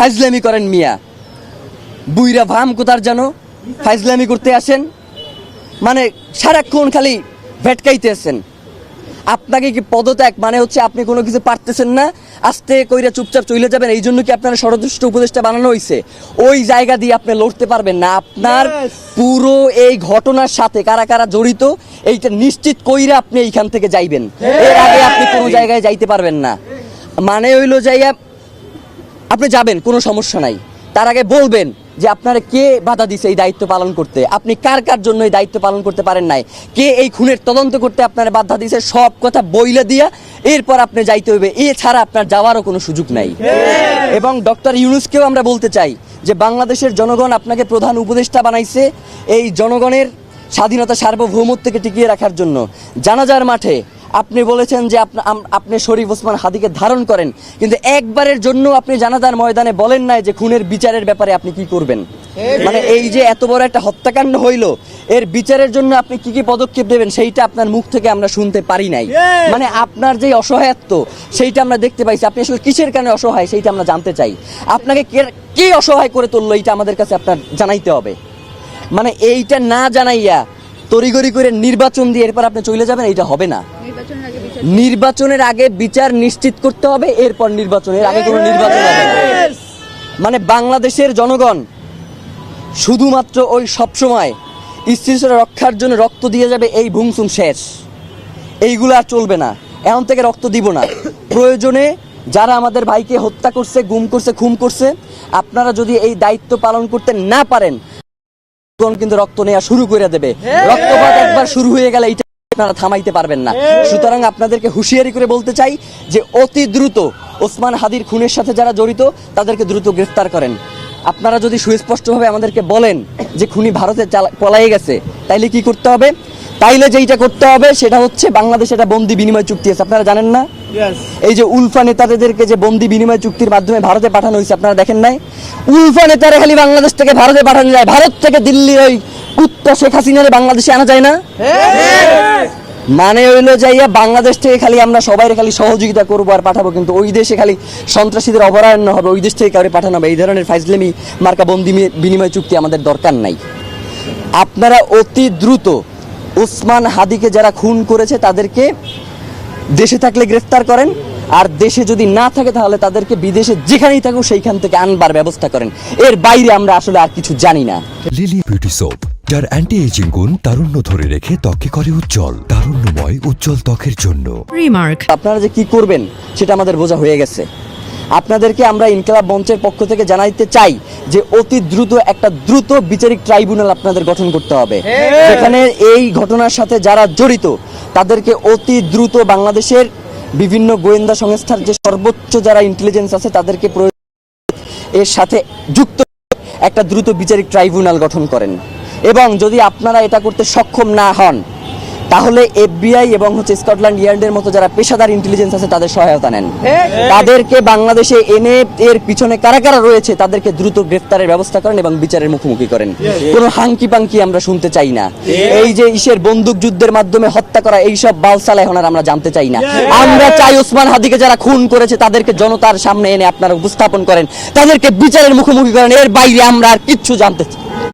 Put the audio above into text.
ফাইজলামি করেন মিয়া। বুইরা ভাম কোথার জানো? ফাইজলামি করতে আসেন। মানে সারাক্ষণ খালি ভেটকাইতে আছেন আপনাকে কি পদত্যাগ? মানে হচ্ছে আপনি কোনো কিছু পারতেছেন না আস্তে কইরা চুপচাপ চলে যাবেন। এই জন্য কি আপনার ষড়যন্ত্র উপদেশটা বানানো হয়েছে ওই জায়গা দিয়ে আপনি লড়তে পারবেন না। আপনার পুরো এই ঘটনার সাথে কারা কারা জড়িত এইটা নিশ্চিত কইরা আপনি এইখান থেকে যাইবেন। এর আগে আপনি কোনো জায়গায় যাইতে পারবেন না। মানে হইল যাইয়া আপনি যাবেন, কোনো সমস্যা নাই। তার আগে বলবেন যে আপনারা কে বাধা দিছে এই দায়িত্ব পালন করতে? আপনি কার কার জন্য এই দায়িত্ব পালন করতে পারেন নাই? কে এই খুনের তদন্ত করতে আপনারা বাধা দিছে? সব কথা বইলে দিয়া এরপর আপনি যাইতে হইবে। এছাড়া আপনার যাওয়ারও কোনো সুযোগ নাই। এবং ডক্টর ইউনুসকেও আমরা বলতে চাই যে বাংলাদেশের জনগণ আপনাকে প্রধান উপদেষ্টা বানাইছে এই জনগণের স্বাধীনতা সার্বভৌমত্বকে টিকিয়ে রাখার জন্য। জানাজার মাঠে আপনি বলেছেন যে আপনি শরীফ ওসমান হাদিকে ধারণ করেন কিন্তু একবারের জন্য আপনি জানাজার ময়দানে বলেন নাই যে খুনের বিচারের ব্যাপারে আপনি কি করবেন। মানে এই যে এত বড় একটা হত্যাকাণ্ড হইল এর বিচারের জন্য আপনি কি কি পদক্ষেপ নেবেন সেইটা আপনার মুখ থেকে আমরা শুনতে পারি নাই। মানে আপনার যে অসহায়ত্ব সেইটা আমরা দেখতে পাইছি। আপনি আসলে কিসের কারণে অসহায় সেইটা আমরা জানতে চাই। আপনাকে কে- কে অসহায় করে তুললো এইটা আমাদের কাছে আপনার জানাইতে হবে। মানে এইটা না জানাইয়া তড়িগড়ি করে নির্বাচন দিয়ে এরপর আপনি চলে যাবেন এইটা হবে না। নির্বাচনের আগে বিচার। নির্বাচনের আগে বিচার নিশ্চিত করতে হবে এরপর নির্বাচনের আগে কোনো নির্বাচন হবে না। মানে বাংলাদেশের জনগণ শুধুমাত্র ওই সবসময় স্থিতিশীলতা রক্ষার জন্য রক্ত দিয়ে যাবে এই ভুংসুম শেষ। এইগুলো আর চলবে না। এখন থেকে রক্ত দিব না। প্রয়োজনে যারা আমাদের ভাইকে হত্যা করছে গুম করছে খুম করছে আপনারা যদি এই দায়িত্ব পালন করতে না পারেন তখন কিন্তু রক্ত নেওয়া শুরু করে দেবে। রক্তপাত একবার শুরু হয়ে গেলে এটা আপনারা থামাইতে পারবেন না। সুতরাং আপনাদেরকে হুঁশিয়ারি করে বলতে চাই যে অতি দ্রুত ওসমান হাদির খুনের সাথে যারা জড়িত তাদেরকে দ্রুত গ্রেফতার করেন। আপনারা যদি সুস্পষ্টভাবে আমাদেরকে বলেন যে খুনি ভারতে চালা- পলায়ে গেছে তাইলে কি করতে হবে? তাইলে যেইটা করতে হবে সেটা হচ্ছে বাংলাদেশে একটা বন্দি বিনিময় চুক্তি আছে। আপনারা জানেন না? এই যে উলফা নেতাদেরকে যে বন্দি বিনিময় চুক্তির মাধ্যমে ভারতে পাঠানো হয়েছে আপনারা দেখেন নাই? উলফা নেতারা খালি বাংলাদেশ থেকে ভারতে পাঠানো যায়। ভারত থেকে দিল্লির ওই কুত্তা শেখ হাসিনারে বাংলাদেশে আনা যায় না? মানে হইল যাইয়া বাংলাদেশ থেকে খালি আমরা সবাই খালি সহযোগিতা করব আর পাঠাবো, কিন্তু ওই দেশে খালি সন্ত্রাসীদের অপরায়ণ হবে, ওই দেশ থেকে কাউরে পাঠানো হবে। এই ধরনের ফাইজলেমি, মার্কা বন্দি বিনিময় চুক্তি আমাদের দরকার নাই। আপনারা অতি দ্রুত উসমান হাদিকে যারা খুন করেছে তাদেরকে দেশে থাকলে গ্রেফতার করেন। আর দেশে যদি না থাকে তাহলে তাদেরকে বিদেশে যেখানেই থাকুক সেইখান থেকে আনবার ব্যবস্থা করেন। এর বাইরে আমরা আসলে আর কিছু জানি না। লিলি বিউটি সোপ যার অ্যান্টি এজিং গুণ তারুণ্য ধরে রেখে ত্বকে করে উজ্জ্বল তারুণ্যময় উজ্জ্বল ত্বকের জন্য। Remark. আপনারা যে কি করবেন সেটা আমাদের বোঝা হয়ে গেছে। আপনাদেরকে আমরা ইনকলাব মঞ্চের পক্ষ থেকে জানাইতে চাই যে অতি দ্রুত একটা দ্রুত বিচারিক ট্রাইব্যুনাল আপনাদের গঠন করতে হবে। যেখানে এই ঘটনার সাথে যারা জড়িত তাদেরকে অতি দ্রুত বাংলাদেশের বিভিন্ন গোয়েন্দা সংস্থার যে সর্বোচ্চ যারা ইন্টেলিজেন্স আছে তাদেরকে এর সাথে যুক্ত একটা দ্রুত বিচারিক ট্রাইব্যুনাল গঠন করেন। এবং যদি আপনারা এটা করতে সক্ষম না হন তাহলে এফবিআই এবং হচ্ছে স্কটল্যান্ড ইয়ার্ডের মতো যারা পেশাদার ইন্টেলিজেন্স আছে তাদের সহায়তা নেন। তাদেরকে বাংলাদেশে এনে এর পিছনে কারা কারা রয়েছে তাদেরকে দ্রুত গ্রেফতারের ব্যবস্থা করেন এবং বিচারের মুখোমুখি করেন। কোনো হাঙ্কি পাঙ্কি আমরা শুনতে চাই না। এই যে ইসের বন্দুক যুদ্ধের মাধ্যমে হত্যা করা এইসব বালসালা এখন আর আমরা জানতে চাই না। আমরা চাই ওসমান হাদিকে যারা খুন করেছে তাদেরকে জনতার সামনে এনে আপনারা উপস্থাপন করেন। তাদেরকে বিচারের মুখোমুখি করেন। এর বাইরে আমরা আর কিচ্ছু জানতে চাই